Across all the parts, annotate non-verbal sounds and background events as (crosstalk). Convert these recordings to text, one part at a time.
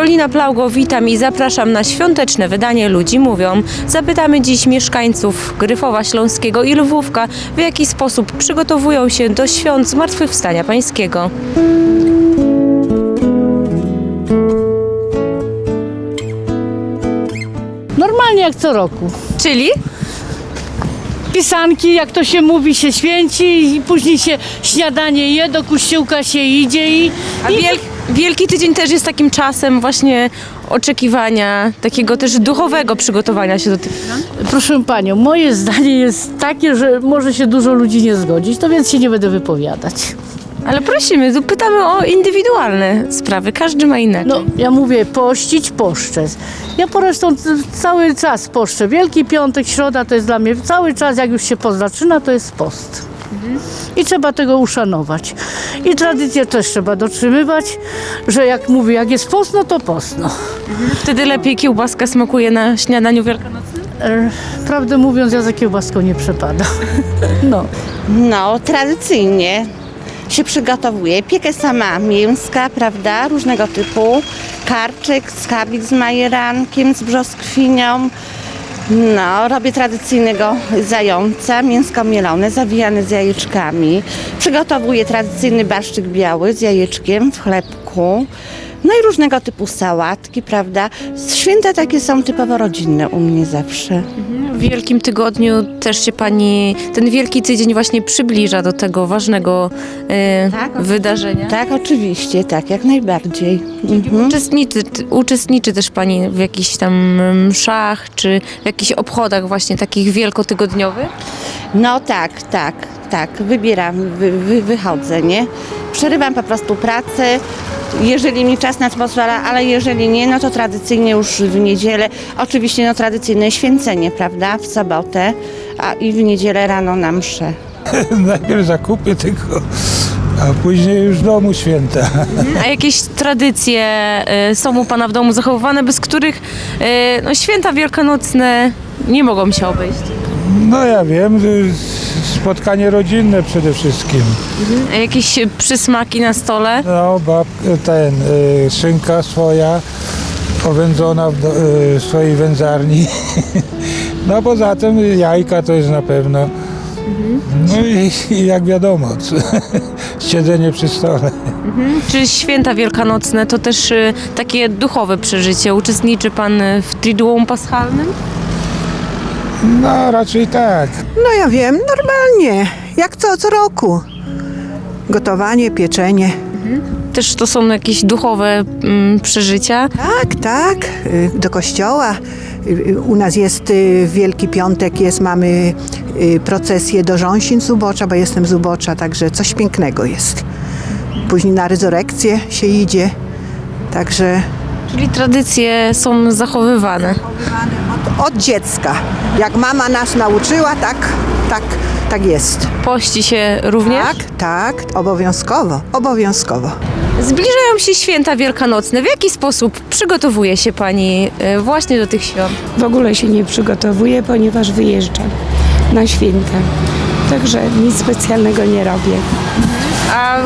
Karolina Plaugo, witam i zapraszam na świąteczne wydanie Ludzi Mówią. Zapytamy dziś mieszkańców Gryfowa Śląskiego i Lwówka, w jaki sposób przygotowują się do świąt Zmartwychwstania Pańskiego. Normalnie jak co roku. Czyli? Pisanki, jak to się mówi, się święci i później się śniadanie je, do kościółka się idzie i, A i wiel- Wielki Tydzień też jest takim czasem właśnie oczekiwania, takiego też duchowego przygotowania się do tych świąt. proszę panią, moje zdanie jest takie, że może się dużo ludzi nie zgodzić, to więc się nie będę wypowiadać. Ale prosimy, tu pytamy o indywidualne sprawy, każdy ma inaczej. No, ja mówię pościć, poszczę. Ja po prostu cały czas poszczę. Wielki Piątek, Środa to jest dla mnie cały czas, jak już się post zaczyna, to jest post. I trzeba tego uszanować. I tradycję też trzeba dotrzymywać, że jak mówię, jak jest post, no to post. No. Wtedy lepiej kiełbaska smakuje na śniadaniu wielkanocnym? E, Prawdę mówiąc, ja za kiełbaską nie przepada. (laughs) No. No, tradycyjnie się przygotowuje. Piekę sama mięska, prawda, różnego typu. Karczyk, skabik z majerankiem, z brzoskwinią. No, robię tradycyjnego zająca, mięsko mielone, zawijane z jajeczkami. Przygotowuję tradycyjny barszczyk biały z jajeczkiem w chlebku. No i różnego typu sałatki, prawda. Święta takie są typowo rodzinne u mnie zawsze. W Wielkim Tygodniu też się Pani, ten Wielki Tydzień właśnie przybliża do tego ważnego e, Tak, wydarzenia. Tak, oczywiście, tak, jak najbardziej. Mhm. Uczestniczy, uczestniczy też Pani w jakichś tam mszach, czy w jakichś obchodach właśnie takich wielkotygodniowych? No tak, tak, tak, wybieram, wy, wy, wychodzę, nie? Przerywam po prostu pracę, jeżeli mi czas na to pozwala, ale jeżeli nie, no to tradycyjnie już w niedzielę, oczywiście no tradycyjne święcenie, prawda, w sobotę, a i w niedzielę rano na mszę. (laughs) Najpierw zakupy tylko, a później już w domu święta. (laughs) A jakieś tradycje e, są u Pana w domu zachowywane, bez których e, no, święta wielkanocne nie mogą się obejść? No ja wiem, y, spotkanie rodzinne przede wszystkim. A jakieś przysmaki na stole? No bab, ten, y, szynka swoja, owędzona w y, swojej wędzarni. (laughs) No poza tym jajka to jest na pewno. No i, i jak wiadomo, (laughs) siedzenie przy stole. Czy święta wielkanocne to też e, takie duchowe przeżycie? Uczestniczy Pan w Triduum Paschalnym? No raczej tak. No ja wiem, normalnie, jak co, co roku. Gotowanie, pieczenie. Też to są jakieś duchowe mm, przeżycia. Tak, tak, y, do kościoła. Y, y, U nas jest y, Wielki Piątek, jest, mamy y, procesję do Rząsin z Ubocza, bo jestem z Ubocza, także coś pięknego jest. Później na rezurekcję się idzie, także Czyli tradycje są zachowywane. Od, dziecka. Jak mama nas nauczyła, tak, tak, tak jest. Pości się również. Tak, tak, obowiązkowo, obowiązkowo. Zbliżają się święta wielkanocne. W jaki sposób przygotowuje się Pani e, właśnie do tych świąt? W ogóle się nie przygotowuję, ponieważ wyjeżdżam na święta. Także nic specjalnego nie robię. A y,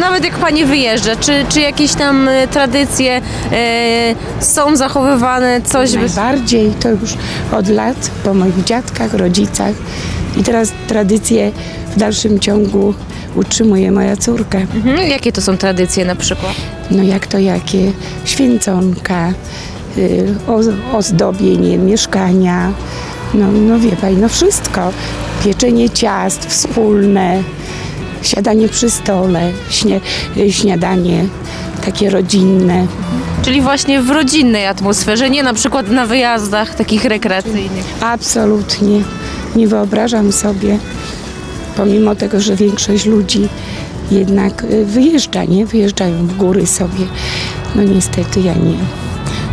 nawet jak Pani wyjeżdża, czy, czy jakieś tam y, tradycje y, są zachowywane, coś by... Najbardziej to już od lat po moich dziadkach, rodzicach i teraz tradycje w dalszym ciągu utrzymuje moja córka. Mhm. Jakie to są tradycje na przykład? No jak to jakie? Święconka, y, o- ozdobienie mieszkania, no, no wie pani, no wszystko. Pieczenie ciast wspólne, siadanie przy stole, śnie, śniadanie takie rodzinne. Czyli właśnie w rodzinnej atmosferze, nie na przykład na wyjazdach takich rekreacyjnych. Absolutnie nie wyobrażam sobie, pomimo tego, że większość ludzi jednak y, wyjeżdża, nie? Wyjeżdżają w góry sobie. No niestety ja nie.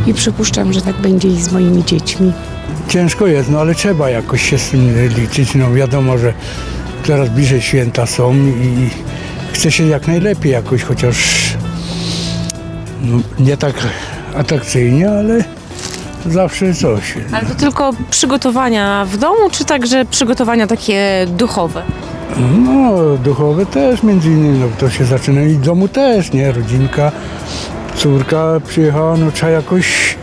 I przypuszczam, że tak będzie i z moimi dziećmi. Ciężko jest, no ale trzeba jakoś się z tym liczyć. No wiadomo, że coraz bliżej święta są i chce się jak najlepiej jakoś, chociaż no, nie tak atrakcyjnie, ale zawsze coś. Ale to tylko przygotowania w domu, czy także przygotowania takie duchowe? No duchowe też między innymi, no to się zaczyna i w domu też, nie? Rodzinka, córka przyjechała, no trzeba jakoś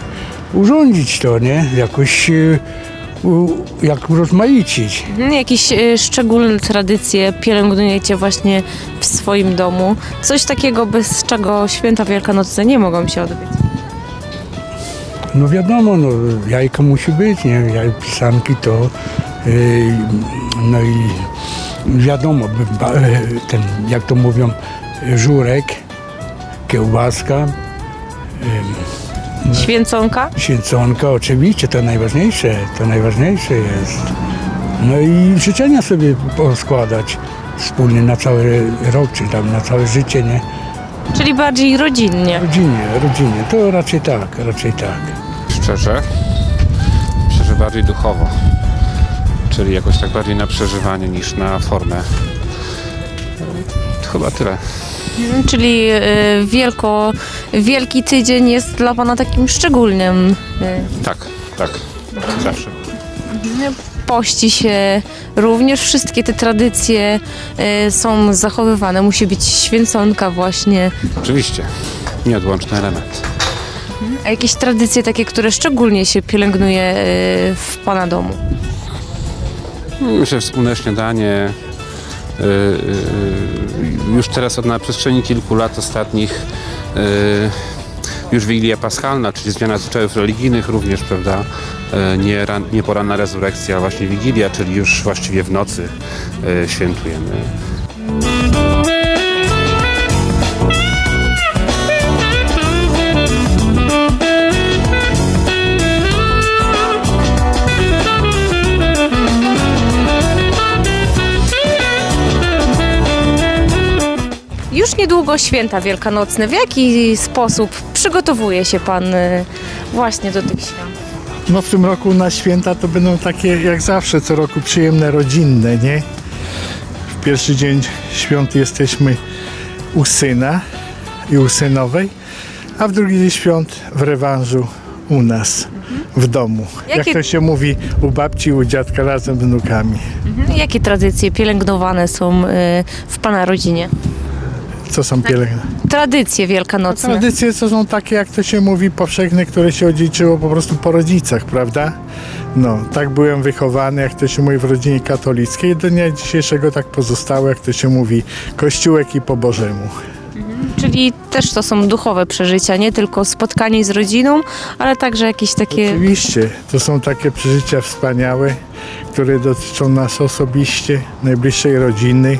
urządzić to, nie? Jakoś e, u, jak urozmaicić. Mhm, Jakieś y, szczególne tradycje pielęgnujecie właśnie w swoim domu? Coś takiego, bez czego święta wielkanocne nie mogą się odbyć? No wiadomo, no, jajka musi być, nie? Jaj, pisanki to, yy, no i wiadomo, ba- e, ten, jak to mówią, żurek, kiełbaska, Święconka? święconka, oczywiście, to najważniejsze, to najważniejsze jest. No i życzenia sobie poskładać wspólnie na cały rok, czy tam na całe życie, nie? Czyli bardziej rodzinnie. Rodzinie, rodzinie, to raczej tak, raczej tak. Szczerze, myślę, że bardziej duchowo. Czyli jakoś tak bardziej na przeżywanie niż na formę. To chyba tyle. Mhm, Czyli y, wielko, Wielki Tydzień jest dla Pana takim szczególnym. y, Tak, tak. Zawsze. Pości się również, wszystkie te tradycje y, są zachowywane. Musi być święconka właśnie. Oczywiście. Nieodłączny element. A jakieś tradycje takie, które szczególnie się pielęgnuje y, w Pana domu? Myślę, wspólne śniadanie. y, y, Już teraz na przestrzeni kilku lat ostatnich y, już Wigilia Paschalna, czyli zmiana zwyczajów religijnych również, prawda? Y, Nie, ran, nie poranna rezurekcja, właśnie Wigilia, czyli już właściwie w nocy y, świętujemy. Niedługo święta wielkanocne. W jaki sposób przygotowuje się Pan y, właśnie do tych świąt? No w tym roku na święta to będą takie jak zawsze co roku przyjemne, rodzinne, nie? W pierwszy dzień świąt jesteśmy u syna i u synowej, a w drugi dzień świąt w rewanżu u nas w domu. Jakie- Jak to się mówi, u babci, u dziadka razem z wnukami. Jakie tradycje pielęgnowane są y, w Pana rodzinie? Co są pielęgna? Tradycje wielkanocne. Tradycje to są takie, jak to się mówi, powszechne, które się odziedziczyło po prostu po rodzicach, prawda? No, tak byłem wychowany, jak to się mówi, w rodzinie katolickiej. Do dnia dzisiejszego tak pozostało, jak to się mówi, kościółek i po Bożemu. Czyli też to są duchowe przeżycia, nie tylko spotkanie z rodziną, ale także jakieś takie. Oczywiście, to są takie przeżycia wspaniałe, które dotyczą nas osobiście, najbliższej rodziny.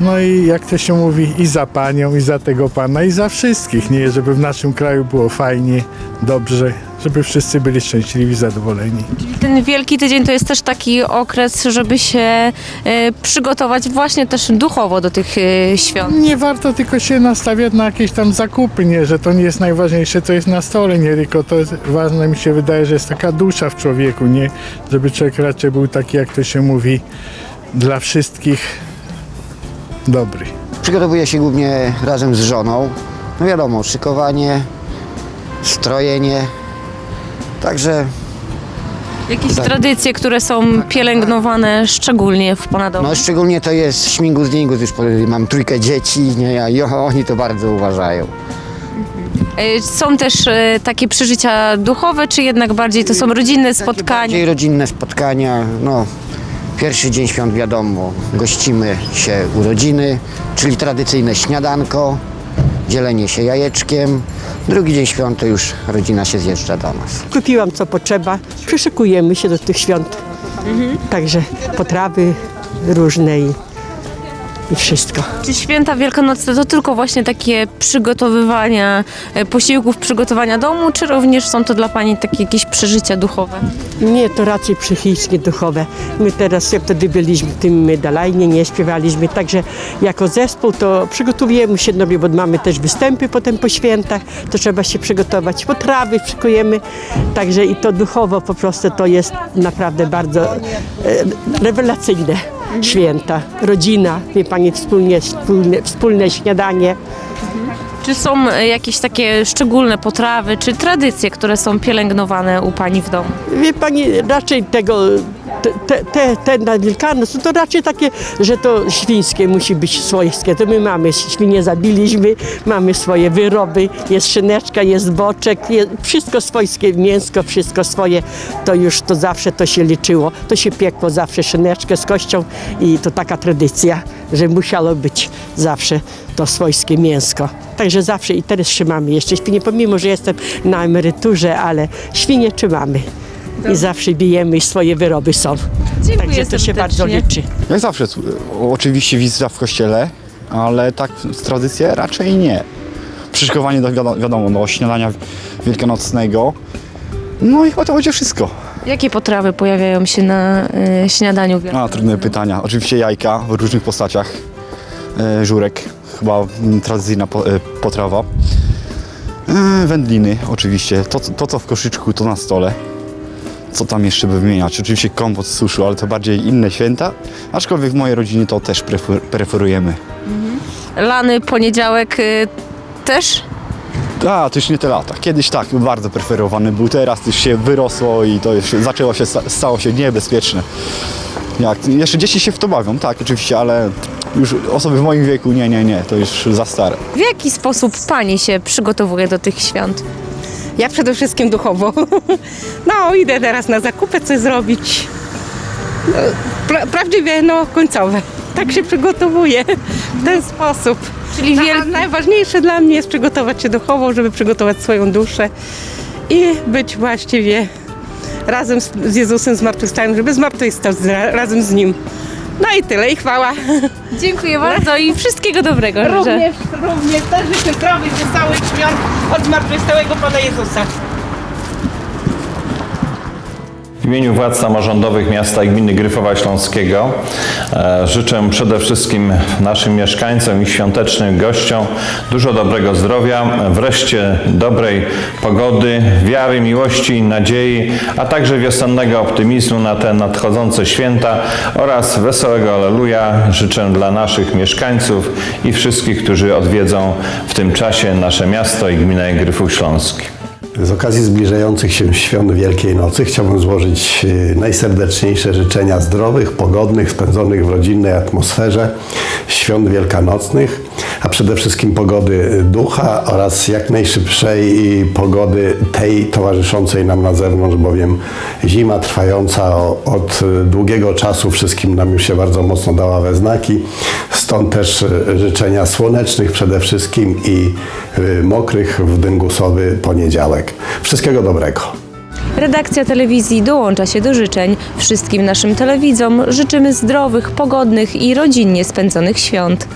No i jak to się mówi, i za panią, i za tego pana, i za wszystkich, nie? Żeby w naszym kraju było fajnie, dobrze, żeby wszyscy byli szczęśliwi, zadowoleni. Ten Wielki Tydzień to jest też taki okres, żeby się e, przygotować właśnie też duchowo do tych e, świąt. Nie warto tylko się nastawiać na jakieś tam zakupy, nie, że to nie jest najważniejsze, co jest na stole, nie, tylko to jest ważne, mi się wydaje, że jest taka dusza w człowieku, nie, żeby człowiek raczej był taki, jak to się mówi, dla wszystkich dobry. Przygotowuję się głównie razem z żoną. No wiadomo, szykowanie, strojenie. Także Jakieś Tak. tradycje, które są pielęgnowane szczególnie w Pana domu. no szczególnie to jest śmigus dingus, już mam trójkę dzieci, nie, i oni to bardzo uważają. E, Są też e, takie przeżycia duchowe, czy jednak bardziej to są rodzinne spotkania? Bardziej rodzinne spotkania, no pierwszy dzień świąt wiadomo, gościmy się u rodziny, czyli tradycyjne śniadanko, dzielenie się jajeczkiem. Drugi dzień świąt to już rodzina się zjeżdża do nas. Kupiłam co potrzeba, przyszykujemy się do tych świąt. Także potrawy różne i, i wszystko. Czy święta wielkanocne to tylko właśnie takie przygotowywania e, posiłków, przygotowania domu, czy również są to dla Pani takie jakieś przeżycia duchowe? Nie, to raczej psychicznie duchowe. My teraz, jak wtedy byliśmy w tym medalajnie, nie śpiewaliśmy, także jako zespół to przygotowujemy się, no bo mamy też występy potem po świętach, to trzeba się przygotować, potrawy szykujemy, także i to duchowo po prostu to jest naprawdę bardzo e, rewelacyjne święta. Rodzina, wie Pani, wspólnie, wspólne, wspólne śniadanie. Czy są e, jakieś takie szczególne potrawy, czy tradycje, które są pielęgnowane u Pani w domu? Wie pani, raczej tego te, te, te, na Wielkanoc to raczej takie, że to świńskie musi być swojskie. To my mamy, świnie zabiliśmy, mamy swoje wyroby, jest szyneczka, jest boczek, jest wszystko swojskie, mięsko, wszystko swoje, to już to zawsze to się liczyło. To się piekło zawsze szyneczkę z kością i to taka tradycja, że musiało być zawsze to swojskie mięsko. Także zawsze i teraz trzymamy jeszcze świnie, pomimo, że jestem na emeryturze, ale świnie trzymamy. I zawsze bijemy i swoje wyroby są. Dziękuję Także to się serdecznie. bardzo liczy. Jak zawsze, o- oczywiście wizyta w kościele, ale tak z tradycji raczej nie. Przyszykowanie do, wiadomo, wiadomo, do śniadania wielkanocnego. No i chyba to będzie wszystko. Jakie potrawy pojawiają się na y, śniadaniu A, wielkanocnym? trudne pytania. Oczywiście jajka w różnych postaciach. E, żurek, chyba mm, tradycyjna po, e, potrawa. E, wędliny, oczywiście. To, to, co w koszyczku, to na stole. Co tam jeszcze by wymieniać? Oczywiście kompot z suszu, ale to bardziej inne święta. Aczkolwiek w mojej rodzinie to też prefer, preferujemy. Lany, poniedziałek y, też? A, to już nie te lata. Kiedyś tak, bardzo preferowany był, teraz już się wyrosło i to już zaczęło się, sta- stało się niebezpieczne. Jak, jeszcze dzieci się w to bawią, tak, oczywiście, ale już osoby w moim wieku, nie, nie, nie, to już za stare. W jaki sposób pani się przygotowuje do tych świąt? Ja przede wszystkim duchowo. (laughs) No, idę teraz na zakupy coś zrobić. No, pra- prawdziwie, no, końcowe. Tak się przygotowuję w ten sposób. Czyli wiel... najważniejsze dla mnie jest przygotować się duchowo, żeby przygotować swoją duszę i być właściwie razem z, z Jezusem zmartwychwstałym, żeby zmartwychwstać z- razem z Nim. No i tyle, i chwała. Dziękuję bardzo i wszystkiego dobrego. Również, również też życzę zdrowych, wesołych świąt od zmartwychwstałego Pana Jezusa. Imieniu władz samorządowych miasta i gminy Gryfowa Śląskiego e, życzę przede wszystkim naszym mieszkańcom i świątecznym gościom dużo dobrego zdrowia, wreszcie dobrej pogody, wiary, miłości i nadziei, a także wiosennego optymizmu na te nadchodzące święta oraz wesołego Aleluja życzę dla naszych mieszkańców i wszystkich, którzy odwiedzą w tym czasie nasze miasto i gminę Gryfów Śląski. Z okazji zbliżających się świąt Wielkiej Nocy chciałbym złożyć y, najserdeczniejsze życzenia zdrowych, pogodnych, spędzonych w rodzinnej atmosferze świąt wielkanocnych, a przede wszystkim pogody ducha oraz jak najszybszej pogody tej towarzyszącej nam na zewnątrz, bowiem zima trwająca od długiego czasu wszystkim nam już się bardzo mocno dała we znaki. Stąd też y, życzenia słonecznych przede wszystkim i y, mokrych w dyngusowy poniedziałek. Wszystkiego dobrego. Redakcja telewizji dołącza się do życzeń. Wszystkim naszym telewidzom życzymy zdrowych, pogodnych i rodzinnie spędzonych świąt.